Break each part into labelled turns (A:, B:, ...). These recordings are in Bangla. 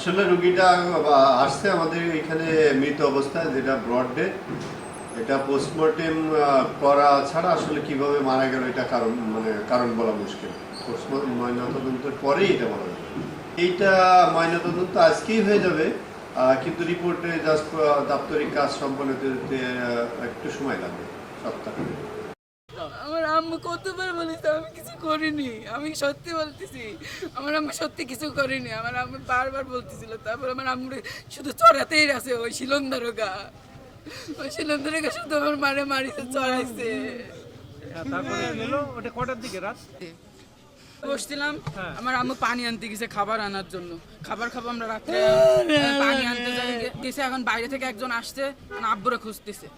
A: আসলে রুগীটা আসছে আমাদের এখানে মৃত অবস্থায়, যেটা ব্রড ডেথ এটা পোস্টমর্টেম করা ছাড়া আসলে কীভাবে মারা গেল, এটা কারণ মানে কারণ বলা মুশকিল। পোস্টমর্টেম ময়নাতদন্তের পরেই এটা বলা যাবে। এইটা ময়নাতদন্ত আজকেই হয়ে যাবে কিন্তু রিপোর্টে জাস্ট দাপ্তরিক কাজ সম্পন্ন একটু সময় লাগবে, সপ্তাহ।
B: আম্মু কতবার বলেছে আমি কিছু করিনি। আমি সত্যি বলতেছি আমার আম্মু সত্যি কিছু করিনি। আমার আম্মু বারবার বলতেছিল তারপর আমার আম্মুর শুধু চড়াতেই আছে ওই শিলন্দারোগা। ওই শিলন্দারোগা শুধু আমার মারে মারিতে চড়াইছে।
C: হ্যাঁ, তারপরে হলো ওটা কটার দিকে রাত?
B: বসছিলাম
C: হ্যাঁ।
B: আমার আম্মু পানি আনতে গেছে খাবার আনার জন্য। খাবার খাব আমরা রাত্রে পানি আনতে গেছে এখন বাইরে থেকে একজন আসছে আব্বুরে খুঁজতেছে।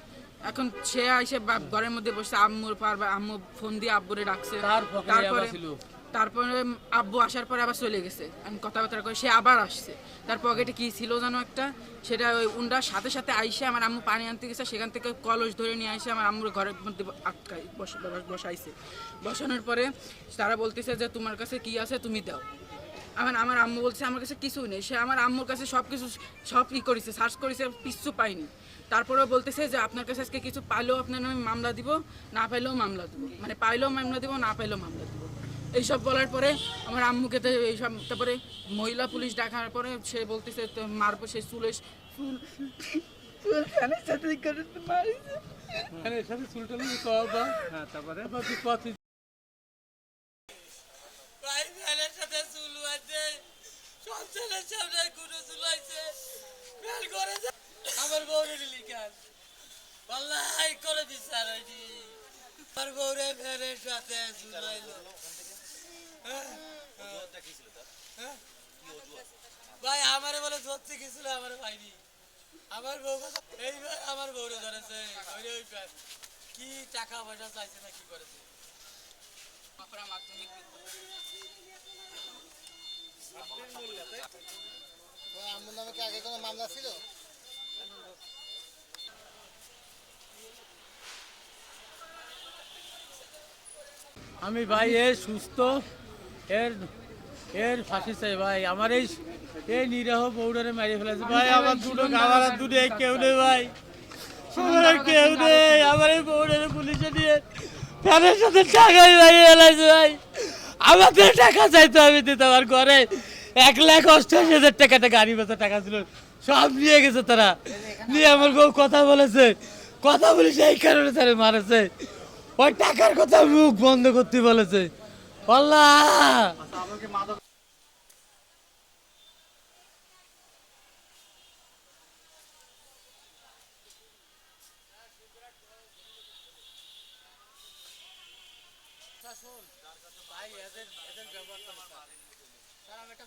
B: এখন সে এসে ঘরের মধ্যে বসে আম্মুর পার বা আম্মু ফোন দিয়ে আব্বুরে ডাকছে। তারপরে তারপরে আব্বু আসার পরে আবার চলে গেছে। আমি কথাবার্তা করে সে আবার আসছে। তার পকেটে কি ছিল জানো একটা সেটা ওই উন্ডার সাথে সাথে আইসে আমার আম্মু পানি আনতে গেছে সেখান থেকে কলস ধরে নিয়ে আসে আমার আম্মুর ঘরের মধ্যে আটকাই বস- বস- বসাইছে। বসানোর পরে তারা বলতেছে যে তোমার কাছে কি আছে তুমি দাও। আমার আমার আম্মু বলছে আমার কাছে কিছুই নেই। সে আমার আম্মুর কাছে সব কিছু সব ই করেছে সার্চ করেছে কিচ্ছু পাইনি তারপরেও বলতেছে যে আপনার কাছে আজকে কিছু পাইলেও আপনার নামে মামলা দিব না পাইলেও মামলা দিব। মানে পাইলেও মামলা দিব না পাইলেও মামলা দিব। এইসব বলার পরে আমার আম্মুকে তো এইসব তারপরে মহিলা পুলিশ ডাকার পরে সে বলতেছে তো মারবো সে চুলে চুল চুল কানের সাথে মারিছে।
C: হ্যাঁ তারপরে?
D: সাথে চুল আছে সামনে করে আমার বউরে লিখান পাল্লাই করে বিচার হয়নি আমার বউরে ফ্যানের সাথে চুলাইলো হ্যাঁ? হ্যাঁ? ভাই আমারে বলে ধরতে গেছিল আমার ভাইনি আমার বউ এই ভাই আমার বউরে ধরেছে ওই ওই। কি টাকা পয়সা চাইছে না কি করেছে
E: আমার নামে কি আগে কোনো মামলা ছিল
F: আমি ভাই, এ সুস্থ, এর এর ফাঁসি চাই ভাই। আমার এই এই নিরহ বউডারে মেরে ফেলেছে। ভাই, আমার দুটো আর দুটো কেউ নেই ভাই। কেউ নেই। আমার এই বউডারে পুলিশে নিয়ে ফ্যানের সাথে টাকাই ভাই ফেলেছে ভাই। আমাদের টাকা চাইতো আমি দিতে আমার ঘরে এক লাখ অষ্টআশি হাজার টাকাটা গাড়ি বেচা টাকা ছিল। সব নিয়ে গেছে তারা। নিয়ে আমার বউ কথা বলেছে। কথা বলেছে এই কারণে তারা মারেছে। ওই টাকার কথা মুখ বন্ধ করতে বলেছে। আল্লাহ!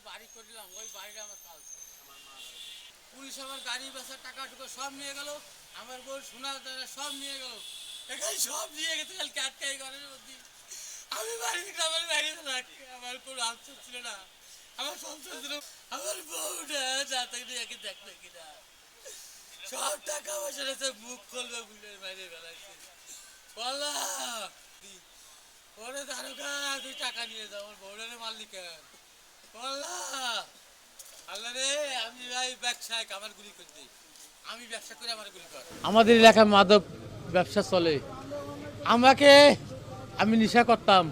D: বাড়ি করলাম ওই বাড়িটা আমার চালছে পুলিশ আমার গাড়ি বেচার টাকা টুকু সব নিয়ে গেল। আমার বউ, সোনা সব নিয়ে গেল। এখানে সব নিয়ে গেছে কালকে আটকাই ঘরের মধ্যে। আমি বাড়ি আমার বাড়ি আমার কোনো আফসোস ছিল না। আমার সংসার ছিল, আমার বউটা যাতে একে দেখবে কিনা। সব টাকা পয়সা রয়েছে মুখ খুলবে বুঝে বাইরে বেড়াইছে বলা ওরে দারোগা, তুই টাকা নিয়ে যাও আমার বউরে মালিক বল্লা আল্লাহ রে, আমি ভাই ব্যবসায় আমার গুলি করে। দিই আমি ব্যবসা করে আমার গুলি কর।
F: আমাদের এলাকায় মাদক ব্যবসা চলে। আমাকে, আমি নেশা করতাম।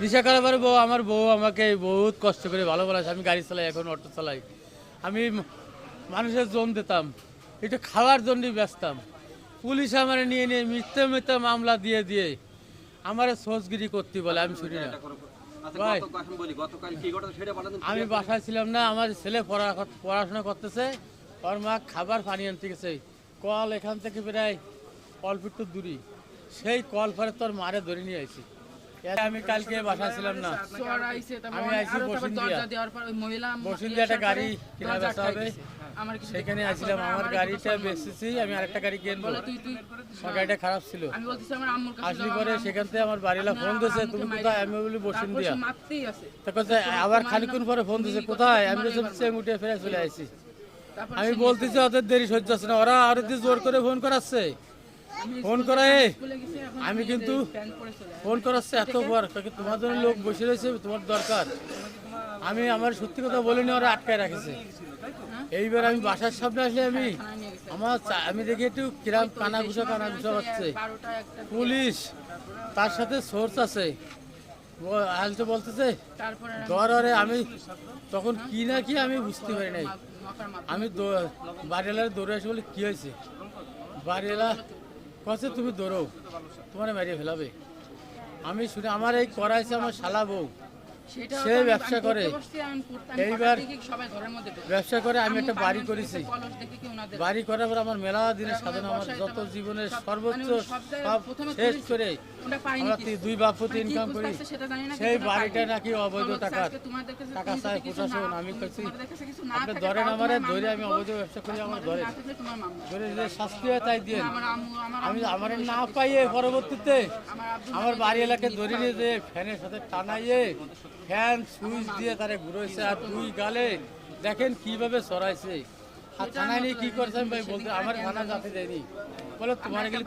F: নেশা করার পরে বউ, আমার বউ আমাকে বহুত কষ্ট করে ভালো বলেছে আমি গাড়ি চালাই, এখন অটো চালাই। আমি মানুষের জন দিতাম। একটু খাওয়ার জন্যই ব্যস্তাম। পুলিশ আমার নিয়ে নিয়ে মিথ্যে মিথ্যে মামলা দিয়ে দিয়ে আমার সোচগিরি করতে বলে, আমি শুনি না। আমি বাসায় ছিলাম না, আমার ছেলে পড়া, পড়াশোনা করতেছে। ওর মা খাবার পানি আনতে গেছে। কল এখান থেকে প্রায় অল্প একটু দূরি সেই কল পরে তোর মারে ধরে নিয়ে আইছি। আমি কালকে বাসা ছিলাম না। আমি আইছি বসুন্ধিয়া। একটা গাড়ি কিনা বেচা হবে। সেখানে আসছিলাম আমার গাড়িটা। বেচেছি আমি আরেকটা গাড়ি কিনবো। আমার গাড়িটা খারাপ ছিল।
B: আমি বলতেছি আমার আম্মুর কাছে
F: আসলি পরে সেখান থেকে আমার বাড়িলা ফোন দিয়েছে তুমি কোথায়। আমি বলি বসুন
B: তারপর
F: দিয়া
B: সে মারতেই আছে।
F: তা আবার খানিক্ষণ পরে ফোন দিয়েছে কোথায়? আমি উঠে ফিরে চলে আসছি আমি বলতেছি ওদের দেরি সহ্য হচ্ছে না ওরা আরও জোর করে ফোন করাচ্ছে। ফোন
B: স্কুলে
F: আমি কিন্তু। ফোন করাচ্ছে এত বার কাকে তোমার জন্য লোক বসে রয়েছে, তোমার দরকার। আমি আমার সত্যি কথা বলিনি, ওরা আটকায় রাখেছে। এইবার আমি বাসার সামনে আসলে আমি আমার আমি দেখি একটু কিরাম কানা ঘুষা কানা ঘুষা হচ্ছে। পুলিশ, তার সাথে সোর্স আছে। আলতো বলতেছে দরে আমি তখন কি না কি আমি বুঝতে পারি নাই। আমি বাড়িওয়ালার দৌড়ে আসে বলে কি হয়েছে? বাড়িওয়ালা কছে তুমি দৌড়ো তোমার মেরিয়ে ফেলাবে। আমি শুনে আমার এই করাইছে আমার শালা বউ। সে ব্যবসা করে। এইবার। ব্যবসা করে আমি একটা বাড়ি করেছি। বাড়ি করার পর আমার মেলা দিনের সাধনা আমার যত জীবনের সর্বোচ্চ সব শেষ করে আমরা দুই
B: মানে
F: ইনকাম করি। সেই বাড়িটা নাকি অবৈধ টাকা
B: যদি
F: চায় প্রশাসন আমি
B: করছি
F: আপনি ধরেন আমারে ধরে আমি অবৈধ ব্যবসা করি আমার ধরে। ধরে যে শাস্তি হয় তাই দিয়ে আমি আমার না পাইয়ে পরবর্তীতে
B: আমার মানে
F: বাড়ি এলাকায় ধরে নিয়ে যে ফ্যানের সাথে টানাইয়ে ফ্যান সুইচ দিয়ে তারে ঘুরেছে আর দুই গালে দেখেন কীভাবে সরাইছে আর থানায় নিয়ে কি করছে আমি ভাই বলতে আমার থানা যাতে দেয়নি। বলে তোমার গেলে